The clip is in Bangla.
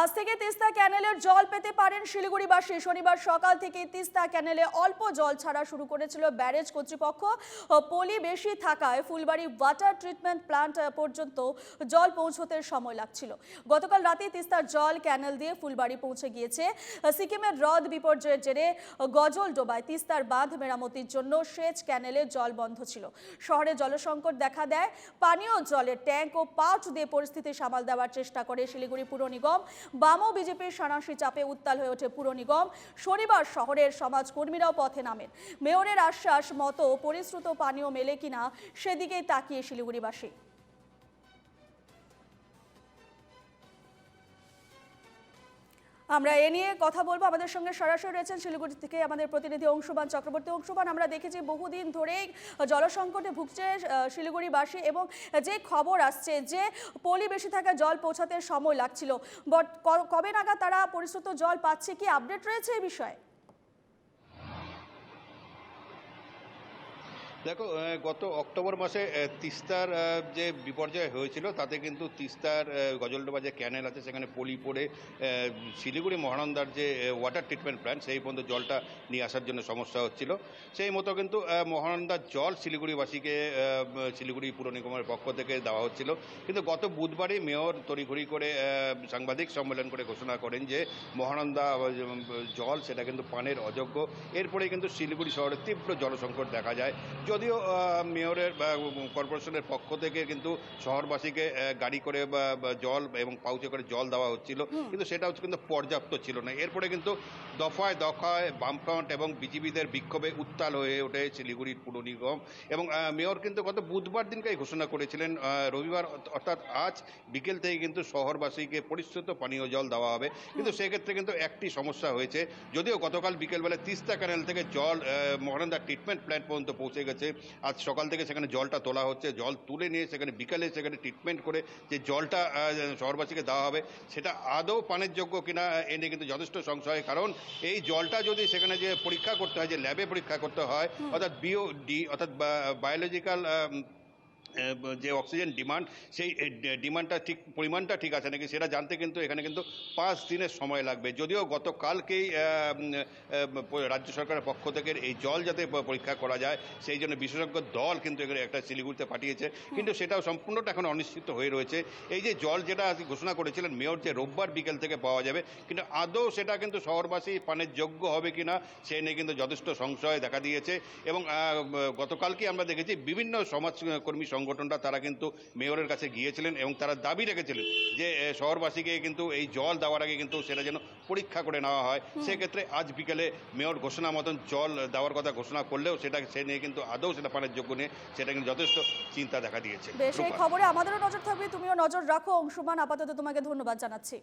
আজ থেকে তিস্তা ক্যানেলের জল পেতে পারেন শিলিগুড়িবাসী। শনিবার সকাল থেকে তিস্তা ক্যানেলে অল্প জল ছাড়া শুরু করেছিল ব্যারেজ কর্তৃপক্ষ। পলি বেশি থাকায় ফুলবাড়ি ওয়াটার ট্রিটমেন্ট প্ল্যান্ট পর্যন্ত জল পৌঁছতে সময় লাগছিল। গতকাল রাতে তিস্তার জল ক্যানেল দিয়ে ফুলবাড়ি পৌঁছে গিয়েছে। সিকিমের হ্রদ বিপর্যয়ের জেরে গজল ডোবায় তিস্তার বাঁধ মেরামতির জন্য সেচ ক্যানেলে জল বন্ধ ছিল। শহরে জলসংকট দেখা দেয়। পানীয় জলের ট্যাঙ্ক ও পাউচ দিয়ে পরিস্থিতি সামাল দেওয়ার চেষ্টা করে শিলিগুড়ি পুর নিগম। বাম ও বিজেপির সানাসি চাপে উত্তাল হয়ে ওঠে পুর নিগম। শনিবার শহরের সমাজকর্মীরাও পথে নামেন। মেয়রের আশ্বাস মতো পরিশ্রুত পানীয় মেলে কিনা সেদিকেই তাকিয়ে শিলিগুড়িবাসী। আমরা এ নিয়ে কথা বলব। আমাদের সঙ্গে সরাসরি রয়েছেন শিলিগুড়ি থেকে আমাদের প্রতিনিধি অংশুমান চক্রবর্তী। অংশুমান, আমরা দেখেছি বহুদিন ধরেই জলসংকটে ভুগছে শিলিগুড়িবাসী এবং যে খবর আসছে যে পলি বেশি থাকা জল পৌঁছাতে সময় লাগছিল। বট কবে নাগাদ তারা পরিশ্রুত জল পাচ্ছে কি? আপডেট রয়েছে এই বিষয়ে। দেখো গত অক্টোবর মাসে তিস্তার যে বিপর্যয় হয়েছিল, তাতে কিন্তু তিস্তার গজলডোবা যে ক্যানেল আছে, সেখানে পলি পড়ে শিলিগুড়ি মহানন্দার যে ওয়াটার ট্রিটমেন্ট প্ল্যান্ট সেই পর্যন্ত জলটা নিয়ে আসার জন্য সমস্যা হচ্ছিল। সেই মতো কিন্তু মহানন্দার জল শিলিগুড়িবাসীকে শিলিগুড়ি পুর নিগমের পক্ষ থেকে দেওয়া হচ্ছিল। কিন্তু গত বুধবারই মেয়র তড়িঘড়ি করে সাংবাদিক সম্মেলন করে ঘোষণা করেন যে, মহানন্দা জল, সেটা কিন্তু পানের অযোগ্য। এরপরে কিন্তু শিলিগুড়ি শহরে তীব্র জলসংকট দেখা যায়। যদিও মেয়রের বা কর্পোরেশনের পক্ষ থেকে কিন্তু শহরবাসীকে গাড়ি করে জল এবং পাউচে করে জল দেওয়া হচ্ছিল। কিন্তু সেটা হচ্ছে কিন্তু পর্যাপ্ত ছিল না। এরপরে কিন্তু দফায় দফায় বামফ্রন্ট এবং বিজেপিদের বিক্ষোভে উত্তাল হয়ে ওঠে শিলিগুড়ির পুর নিগম। এবং মেয়র কিন্তু গত বুধবার দিনকেই ঘোষণা করেছিলেন রবিবার অর্থাৎ আজ বিকেল থেকে কিন্তু শহরবাসীকে পরিশ্রুত পানীয় জল দেওয়া হবে। কিন্তু সেক্ষেত্রে কিন্তু একটি সমস্যা হয়েছে। যদিও গতকাল বিকেলবেলা তিস্তা ক্যানেল থেকে জল মহানন্দা ট্রিটমেন্ট প্ল্যান্ট পর্যন্ত পৌঁছে গেছে আজ সকাল থেকে সেখানে জলটা তোলা হচ্ছে। জল তুলে নিয়ে সেখানে বিকালে সেখানে ট্রিটমেন্ট করে যে জলটা শহরবাসীকে দেওয়া হবে সেটা আদৌ পানের যোগ্য কিনা এ নিয়ে কিন্তু যথেষ্ট সংশয়। কারণ এই জলটা যদি সেখানে যে পরীক্ষা করতে হয় যে ল্যাবে পরীক্ষা করতে হয় অর্থাৎ বিও ডি অর্থাৎ বায়োলজিক্যাল যে অক্সিজেন ডিমান্ড সেই ডিমান্ডটা ঠিক পরিমাণটা ঠিক আছে নাকি সেটা জানতে কিন্তু এখানে কিন্তু পাঁচ দিনের সময় লাগবে। যদিও গতকালকেই রাজ্য সরকারের পক্ষ থেকে এই জল যাতে পরীক্ষা করা যায় সেই জন্য বিশেষজ্ঞ দল কিন্তু এখানে একটা শিলিগুড়িতে পাঠিয়েছে। কিন্তু সেটাও সম্পূর্ণটা এখন অনিশ্চিত হয়ে রয়েছে। এই যে জল যেটা আজকে ঘোষণা করেছিলেন মেয়র যে রোববার বিকেল থেকে পাওয়া যাবে কিন্তু আদৌ সেটা কিন্তু শহরবাসী পানের যোগ্য হবে কি না সে নিয়ে কিন্তু যথেষ্ট সংশয় দেখা দিয়েছে। এবং গতকালকে আমরা দেখেছি বিভিন্ন সমাজকর্মী সংগঠনরা তারা কিন্তু মেয়রের কাছে গিয়েছিলেন এবং তারা দাবি রেখেছিলেন যে শহরবাসীকে কিন্তু এই জল দেওয়ার আগে কিন্তু সেটা যেন পরীক্ষা করে নেওয়া হয়। সেক্ষেত্রে আজ বিকেলে মেয়র ঘোষণা মতন জল দেওয়ার কথা ঘোষণা করলেও সেটা সে নিয়ে কিন্তু আদৌ সেটা পানের যোগ্য নিয়ে সেটা কিন্তু যথেষ্ট চিন্তা দেখা দিয়েছে। বেশ এই খবরে আমাদেরও নজর থাকবে তুমিও নজর রাখো। অংশুমান আপাতত তোমাকে ধন্যবাদ জানাচ্ছি।